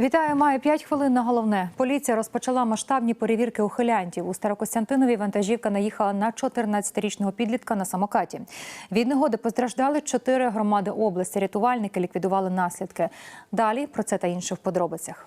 Вітаю, маю 5 хвилин на головне. Поліція розпочала масштабні перевірки ухилянтів. У Старокостянтинові вантажівка наїхала на 14-річного підлітка на самокаті. Від негоди постраждали чотири громади області. Рятувальники ліквідували наслідки. Далі про це та інше в подробицях.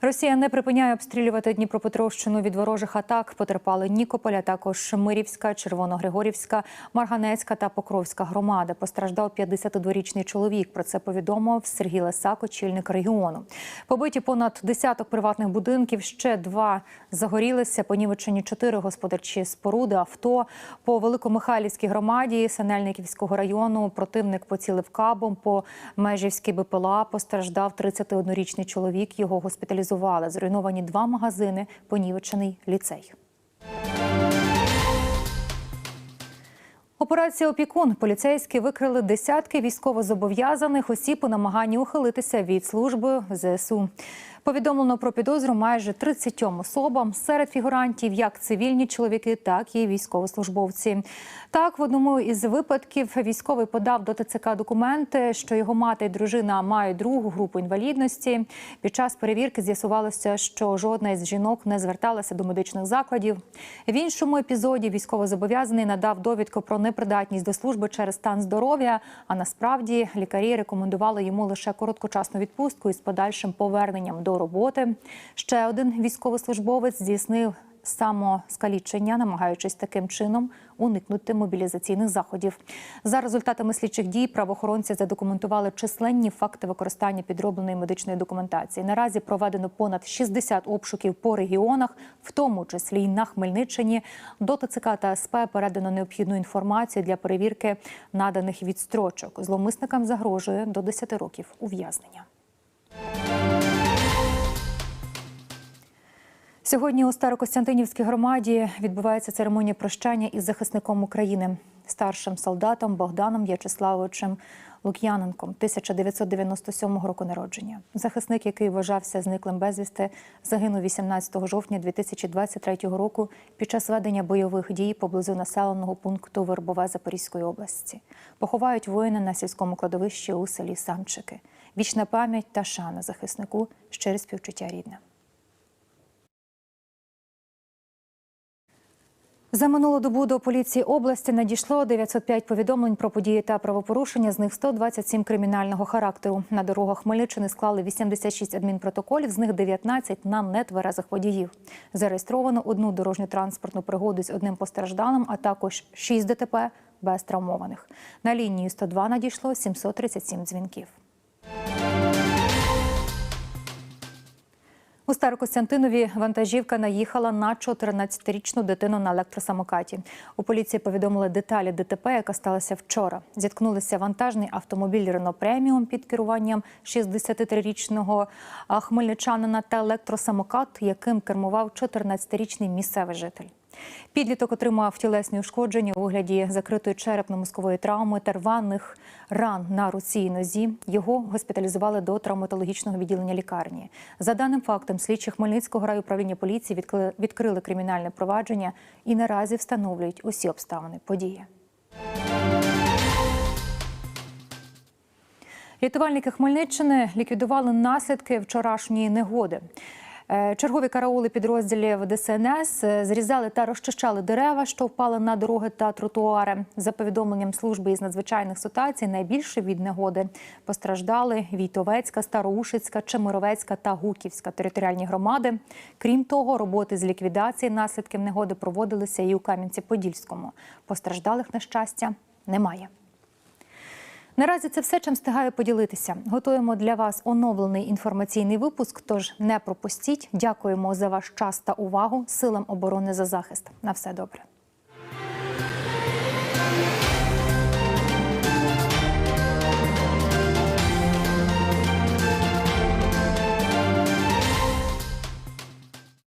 Росія не припиняє обстрілювати Дніпропетровщину від ворожих атак. Потерпали Нікополь, а також Мирівська, Червоногригорівська, Марганецька та Покровська громади. Постраждав 52-річний чоловік. Про це повідомив Сергій Лесак, очільник регіону. Побиті понад десяток приватних будинків. Ще два загорілися. Понівечені чотири господарчі споруди, авто по Великомихайлівській громаді Синельниківського району. Противник поцілив кабом по Межівській БПЛА. Постраждав 31-річний чоловік. Його госпіталізували. Зруйновані два магазини, понівечений ліцей. Операція Опікун поліцейські викрили десятки військовозобов'язаних осіб у намаганні ухилитися від служби ЗСУ. Повідомлено про підозру майже 30 особам серед фігурантів, як цивільні чоловіки, так і військовослужбовці. Так, в одному із випадків військовий подав до ТЦК документи, що його мати і дружина мають другу групу інвалідності. Під час перевірки з'ясувалося, що жодна із жінок не зверталася до медичних закладів. В іншому епізоді військовозобов'язаний надав довідку про непридатність до служби через стан здоров'я. А насправді лікарі рекомендували йому лише короткочасну відпустку із подальшим поверненням до роботи. Ще один військовослужбовець здійснив самоскалічення, намагаючись таким чином уникнути мобілізаційних заходів. За результатами слідчих дій правоохоронці задокументували численні факти використання підробленої медичної документації. Наразі проведено понад 60 обшуків по регіонах, в тому числі й на Хмельниччині. До ТЦК та СП передано необхідну інформацію для перевірки наданих відстрочок. Зловмисникам загрожує до 10 років ув'язнення. Сьогодні у Старокостянтинівській громаді відбувається церемонія прощання із захисником України, старшим солдатом Богданом В'ячеславовичем Лук'яненком, 1997 року народження. Захисник, який вважався зниклим безвісти, загинув 18 жовтня 2023 року під час ведення бойових дій поблизу населеного пункту Вербове Запорізької області. Поховають воїна на сільському кладовищі у селі Самчики. Вічна пам'ять та шана захиснику щире співчуття рідне. За минулу добу до поліції області надійшло 905 повідомлень про події та правопорушення. З них 127 кримінального характеру. На дорогах Хмельниччини склали 86 адмінпротоколів, з них 19 на нетверезих водіїв. Зареєстровано одну дорожню транспортну пригоду з одним постраждалим, а також 6 ДТП без травмованих. На лінії 102 надійшло 737 дзвінків. У Старокостянтинові вантажівка наїхала на 14-річну дитину на електросамокаті. У поліції повідомили деталі ДТП, яка сталася вчора. Зіткнулися вантажний автомобіль Рено Преміум під керуванням 63-річного хмельничанина та електросамокат, яким кермував 14-річний місцевий житель. Підліток отримав тілесні ушкодження у вигляді закритої черепно-мозкової травми та рваних ран на руці і нозі. Його госпіталізували до травматологічного відділення лікарні. За даним фактом, слідчі Хмельницького райуправління поліції відкрили, кримінальне провадження і наразі встановлюють усі обставини події. Рятувальники Хмельниччини ліквідували наслідки вчорашньої негоди. Чергові караули підрозділів ДСНС зрізали та розчищали дерева, що впали на дороги та тротуари. За повідомленням служби із надзвичайних ситуацій, найбільше від негоди постраждали Війтовецька, Староушицька, Чемеровецька та Гуківська територіальні громади. Крім того, роботи з ліквідації наслідків негоди проводилися і у Кам'янці-Подільському. Постраждалих на щастя немає. Наразі це все, чим встигаю поділитися. Готуємо для вас оновлений інформаційний випуск. Тож не пропустіть. Дякуємо за ваш час та увагу силам оборони за захист. На все добре.